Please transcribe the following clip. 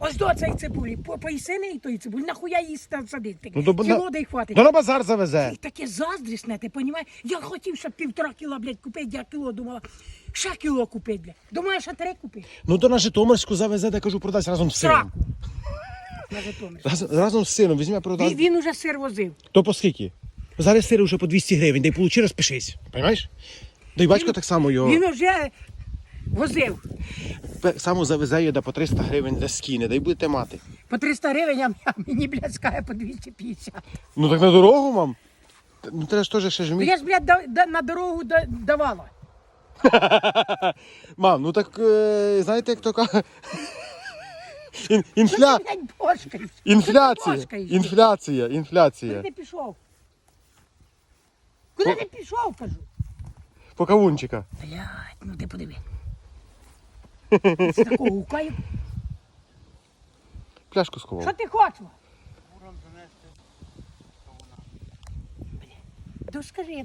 Ось до цієї цибулі, по- поїси неї тої цибулі, нахуя її садити? Ну, то Кіло дай хватить. Ну на базар завезе. Ти таке заздрісне, ти понімаєш? Я хотів, щоб півтора кіла, блядь, купити, я кіло думала, ще кіло купити, блядь. Думаю, що три купити. Ну то на Житомирську завезе, де кажу, продасть разом з сином. Сраку. На Житомир. Раз, разом з сином візьме Він, продасть. він уже сир возив. То по скільки? Зараз сири вже по 200 гривень, дай получи, розпишись. Понимаєш? Да й батько так само його. Він вже возив. Само завезе її да по 300 гривень для скине, дай будете мати. По 300 гривень, а мені, блядь, скаже по 250. Ну так на дорогу, мам. Ну треба ж теж ще ж Ну, вміти. Я ж, блядь, да- да- на дорогу да- давала. Мам, ну так е, знаєте, як то каже. Ін- Інфля... Ти, блядь, бошкаєш. Інфляція. Бошкаєш. Інфляція. Куди Інфляція. ти пішов? Куди ти пішов, кажу? По кавунчика. Блядь, ну ти подиви. З такого гукаю. Пляшку сховав. Що ти хочеш? Блядь, То скажи, я